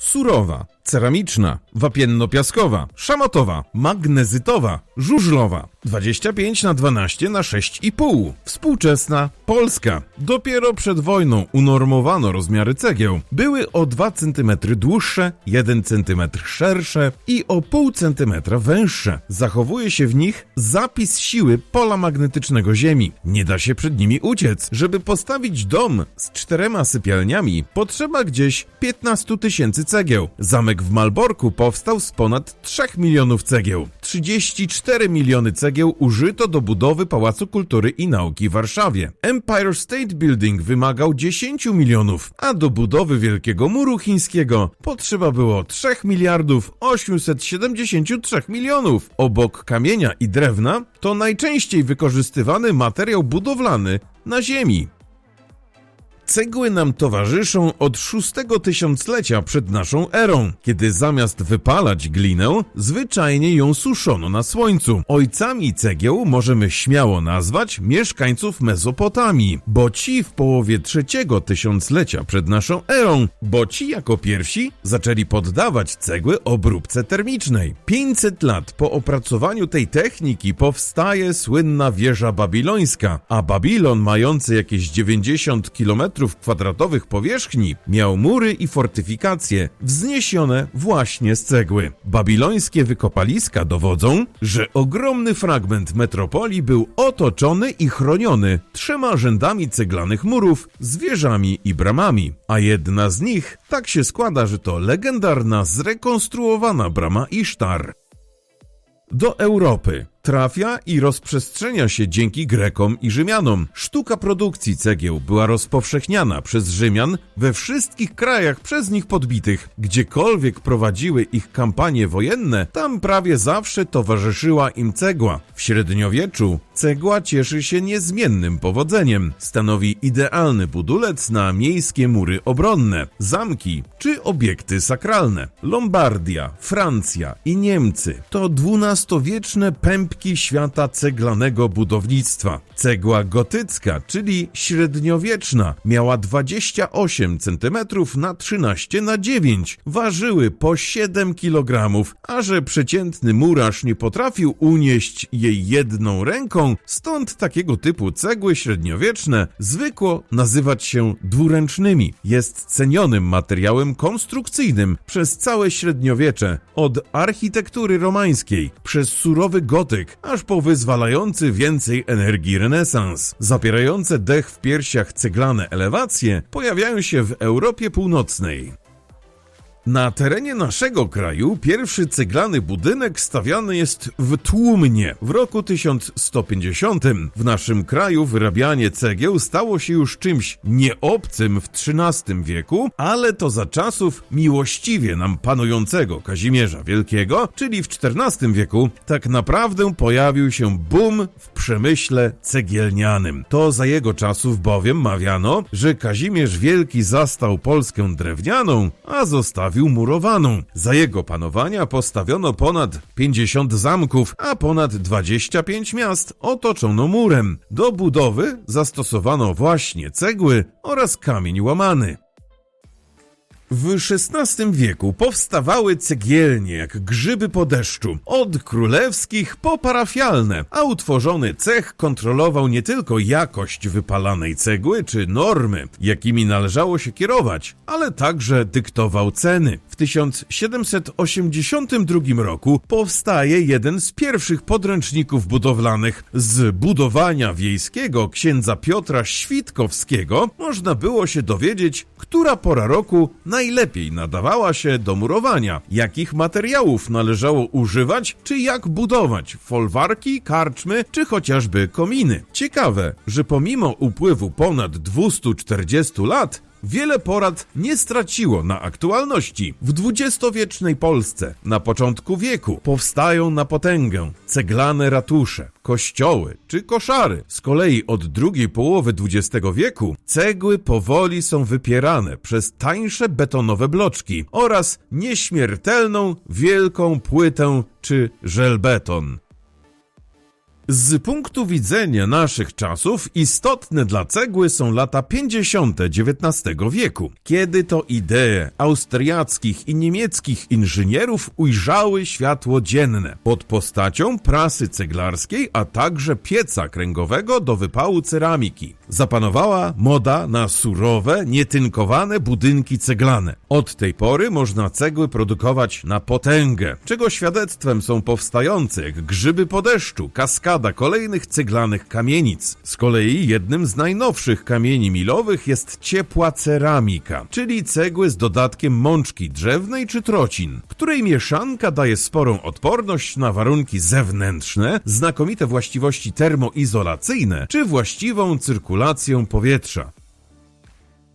surowa, ceramiczna, wapienno-piaskowa, szamotowa, magnezytowa, żużlowa, 25 na 12 na 6,5, współczesna, polska. Dopiero przed wojną unormowano rozmiary cegieł. Były o 2 cm dłuższe, 1 cm szersze i o pół centymetra węższe. Zachowuje się w nich zapis siły pola magnetycznego Ziemi. Nie da się przed nimi uciec. Żeby postawić dom z czterema sypialniami, potrzeba gdzieś 15 tysięcy cegieł. Zamek w Malborku powstał z ponad 3 milionów cegieł. 34 miliony cegieł użyto do budowy Pałacu Kultury i Nauki w Warszawie. Empire State Building wymagał 10 milionów, a do budowy Wielkiego Muru Chińskiego potrzeba było 3 miliardów 873 milionów. Obok kamienia i drewna to najczęściej wykorzystywany materiał budowlany na Ziemi. Cegły nam towarzyszą od szóstego tysiąclecia przed naszą erą, kiedy zamiast wypalać glinę, zwyczajnie ją suszono na słońcu. Ojcami cegieł możemy śmiało nazwać mieszkańców Mezopotamii, bo ci w połowie trzeciego tysiąclecia przed naszą erą, bo ci jako pierwsi zaczęli poddawać cegły obróbce termicznej. 500 lat po opracowaniu tej techniki powstaje słynna wieża babilońska, a Babilon mający jakieś 90 km kwadratowych powierzchni miał mury i fortyfikacje wzniesione właśnie z cegły. Babilońskie wykopaliska dowodzą, że ogromny fragment metropolii był otoczony i chroniony trzema rzędami ceglanych murów z wieżami i bramami, a jedna z nich tak się składa, że to legendarna zrekonstruowana brama Isztar. Do Europy trafia i rozprzestrzenia się dzięki Grekom i Rzymianom. Sztuka produkcji cegieł była rozpowszechniana przez Rzymian we wszystkich krajach przez nich podbitych. Gdziekolwiek prowadziły ich kampanie wojenne, tam prawie zawsze towarzyszyła im cegła. W średniowieczu cegła cieszy się niezmiennym powodzeniem. Stanowi idealny budulec na miejskie mury obronne, zamki czy obiekty sakralne. Lombardia, Francja i Niemcy to dwunastowieczne pępki świata ceglanego budownictwa. Cegła gotycka, czyli średniowieczna, miała 28 cm na 13 na 9. Ważyły po 7 kg, a że przeciętny murarz nie potrafił unieść jej jedną ręką, stąd takiego typu cegły średniowieczne zwykło nazywać się dwuręcznymi. Jest cenionym materiałem konstrukcyjnym przez całe średniowiecze, od architektury romańskiej, przez surowy gotyk, aż po wyzwalający więcej energii renesans. Zapierające dech w piersiach ceglane elewacje pojawiają się w Europie Północnej. Na terenie naszego kraju pierwszy ceglany budynek stawiany jest w Tłumnie w roku 1150. W naszym kraju wyrabianie cegieł stało się już czymś nieobcym w XIII wieku, ale to za czasów miłościwie nam panującego Kazimierza Wielkiego, czyli w XIV wieku, tak naprawdę pojawił się boom w przemyśle cegielnianym. To za jego czasów bowiem mawiano, że Kazimierz Wielki zastał Polskę drewnianą, a zostawił murowaną. Za jego panowania postawiono ponad 50 zamków, a ponad 25 miast otoczono murem. Do budowy zastosowano właśnie cegły oraz kamień łamany. W XVI wieku powstawały cegielnie jak grzyby po deszczu, od królewskich po parafialne, a utworzony cech kontrolował nie tylko jakość wypalanej cegły czy normy, jakimi należało się kierować, ale także dyktował ceny. W 1782 roku powstaje jeden z pierwszych podręczników budowlanych. Z budowania wiejskiego księdza Piotra Świtkowskiego można było się dowiedzieć, która pora roku najlepiej nadawała się do murowania, jakich materiałów należało używać, czy jak budować folwarki, karczmy, czy chociażby kominy. Ciekawe, że pomimo upływu ponad 240 lat, Wiele porad nie straciło na aktualności. W dwudziestowiecznej Polsce, na początku wieku, powstają na potęgę ceglane ratusze, kościoły czy koszary. Z kolei od drugiej połowy XX wieku cegły powoli są wypierane przez tańsze betonowe bloczki oraz nieśmiertelną wielką płytę czy żelbeton. Z punktu widzenia naszych czasów istotne dla cegły są lata 50. XIX wieku, kiedy to idee austriackich i niemieckich inżynierów ujrzały światło dzienne pod postacią prasy ceglarskiej, a także pieca kręgowego do wypału ceramiki. Zapanowała moda na surowe, nietynkowane budynki ceglane. Od tej pory można cegły produkować na potęgę, czego świadectwem są powstające jak grzyby po deszczu, kaskada kolejnych ceglanych kamienic. Z kolei jednym z najnowszych kamieni milowych jest ciepła ceramika, czyli cegły z dodatkiem mączki drzewnej czy trocin, której mieszanka daje sporą odporność na warunki zewnętrzne, znakomite właściwości termoizolacyjne czy właściwą cyrkulację powietrza.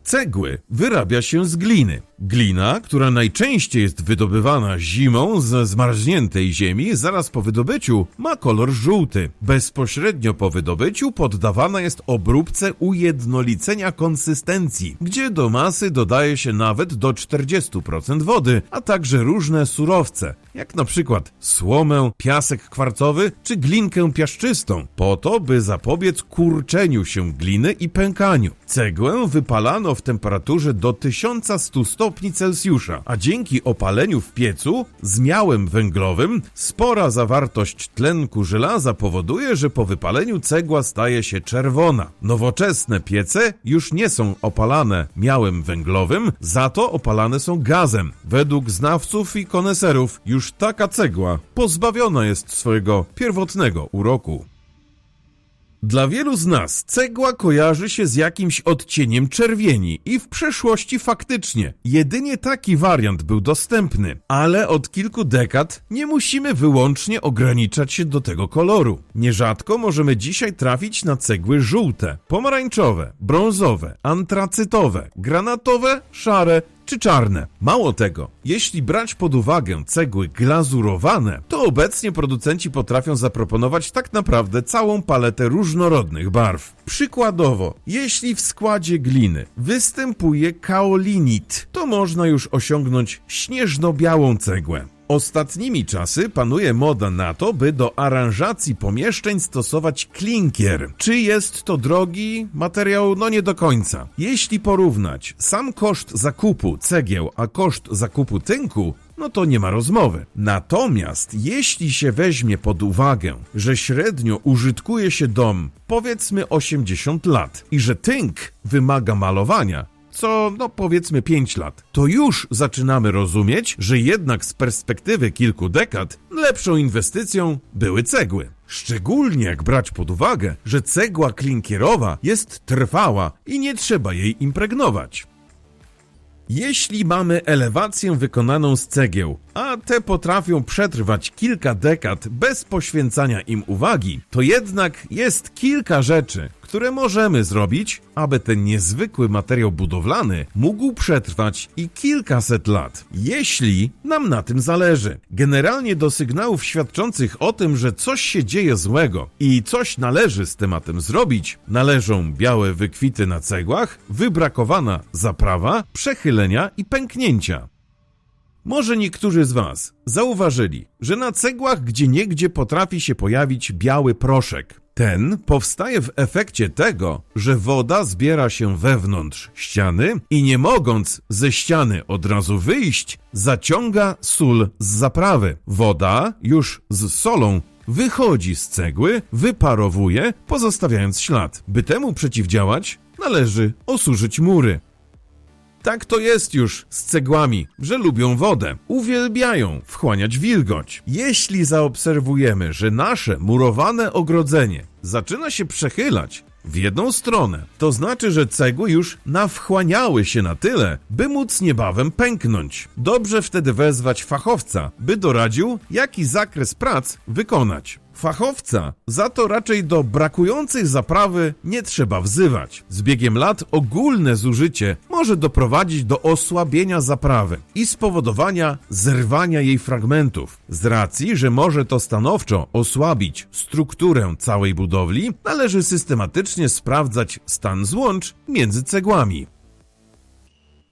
Cegły wyrabia się z gliny. Glina, która najczęściej jest wydobywana zimą ze zmarzniętej ziemi, zaraz po wydobyciu ma kolor żółty. Bezpośrednio po wydobyciu poddawana jest obróbce ujednolicenia konsystencji, gdzie do masy dodaje się nawet do 40% wody, a także różne surowce, jak na przykład słomę, piasek kwarcowy czy glinkę piaszczystą, po to, by zapobiec kurczeniu się gliny i pękaniu. Cegłę wypalano w temperaturze do 1100 stopni Celsjusza, a dzięki opaleniu w piecu z miałem węglowym spora zawartość tlenku żelaza powoduje, że po wypaleniu cegła staje się czerwona. Nowoczesne piece już nie są opalane miałem węglowym, za to opalane są gazem. Według znawców i koneserów już taka cegła pozbawiona jest swojego pierwotnego uroku. Dla wielu z nas cegła kojarzy się z jakimś odcieniem czerwieni i w przeszłości faktycznie jedynie taki wariant był dostępny, ale od kilku dekad nie musimy wyłącznie ograniczać się do tego koloru. Nierzadko możemy dzisiaj trafić na cegły żółte, pomarańczowe, brązowe, antracytowe, granatowe, szare czy czarne. Mało tego, jeśli brać pod uwagę cegły glazurowane, to obecnie producenci potrafią zaproponować tak naprawdę całą paletę różnorodnych barw. Przykładowo, jeśli w składzie gliny występuje kaolinit, to można już osiągnąć śnieżno-białą cegłę. Ostatnimi czasy panuje moda na to, by do aranżacji pomieszczeń stosować klinkier. Czy jest to drogi materiał? No nie do końca. Jeśli porównać sam koszt zakupu cegieł, a koszt zakupu tynku, no to nie ma rozmowy. Natomiast jeśli się weźmie pod uwagę, że średnio użytkuje się dom powiedzmy 80 lat i że tynk wymaga malowania, co no powiedzmy 5 lat, to już zaczynamy rozumieć, że jednak z perspektywy kilku dekad lepszą inwestycją były cegły. Szczególnie jak brać pod uwagę, że cegła klinkierowa jest trwała i nie trzeba jej impregnować. Jeśli mamy elewację wykonaną z cegieł, a te potrafią przetrwać kilka dekad bez poświęcania im uwagi, to jednak jest kilka rzeczy, które możemy zrobić, aby ten niezwykły materiał budowlany mógł przetrwać i kilkaset lat, jeśli nam na tym zależy. Generalnie do sygnałów świadczących o tym, że coś się dzieje złego i coś należy z tematem zrobić, należą białe wykwity na cegłach, wybrakowana zaprawa, przechylenia i pęknięcia. Może niektórzy z Was zauważyli, że na cegłach gdzieniegdzie potrafi się pojawić biały proszek. Ten powstaje w efekcie tego, że woda zbiera się wewnątrz ściany i nie mogąc ze ściany od razu wyjść, zaciąga sól z zaprawy. Woda już z solą wychodzi z cegły, wyparowuje, pozostawiając ślad. By temu przeciwdziałać, należy osuszyć mury. Tak to jest już z cegłami, że lubią wodę, uwielbiają wchłaniać wilgoć. Jeśli zaobserwujemy, że nasze murowane ogrodzenie zaczyna się przechylać w jedną stronę, to znaczy, że cegły już nawchłaniały się na tyle, by móc niebawem pęknąć. Dobrze wtedy wezwać fachowca, by doradził, jaki zakres prac wykonać. Fachowca za to raczej do brakującej zaprawy nie trzeba wzywać. Z biegiem lat ogólne zużycie może doprowadzić do osłabienia zaprawy i spowodowania zerwania jej fragmentów. Z racji, że może to stanowczo osłabić strukturę całej budowli, należy systematycznie sprawdzać stan złącz między cegłami.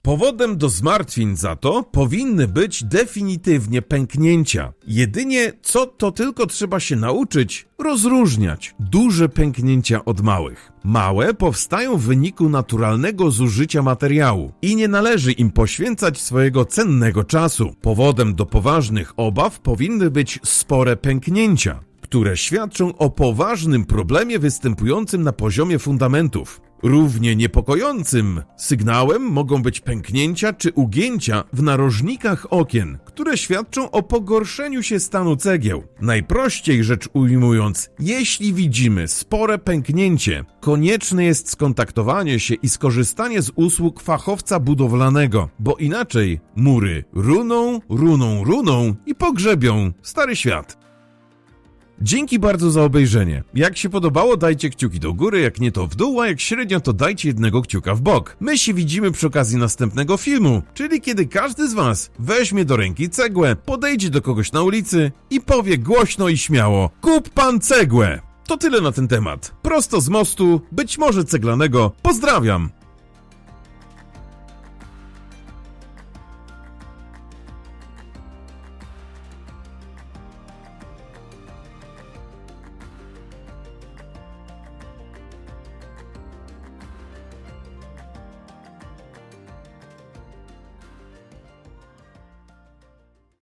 Powodem do zmartwień za to powinny być definitywnie pęknięcia. Jedynie co to tylko trzeba się nauczyć rozróżniać duże pęknięcia od małych. Małe powstają w wyniku naturalnego zużycia materiału i nie należy im poświęcać swojego cennego czasu. Powodem do poważnych obaw powinny być spore pęknięcia, które świadczą o poważnym problemie występującym na poziomie fundamentów. Równie niepokojącym sygnałem mogą być pęknięcia czy ugięcia w narożnikach okien, które świadczą o pogorszeniu się stanu cegieł. Najprościej rzecz ujmując, jeśli widzimy spore pęknięcie, konieczne jest skontaktowanie się i skorzystanie z usług fachowca budowlanego, bo inaczej mury runą, runą, runą i pogrzebią stary świat. Dzięki bardzo za obejrzenie. Jak się podobało, dajcie kciuki do góry, jak nie to w dół, a jak średnio, to dajcie jednego kciuka w bok. My się widzimy przy okazji następnego filmu, czyli kiedy każdy z was weźmie do ręki cegłę, podejdzie do kogoś na ulicy i powie głośno i śmiało: Kup pan cegłę! To tyle na ten temat. Prosto z mostu, być może ceglanego. Pozdrawiam!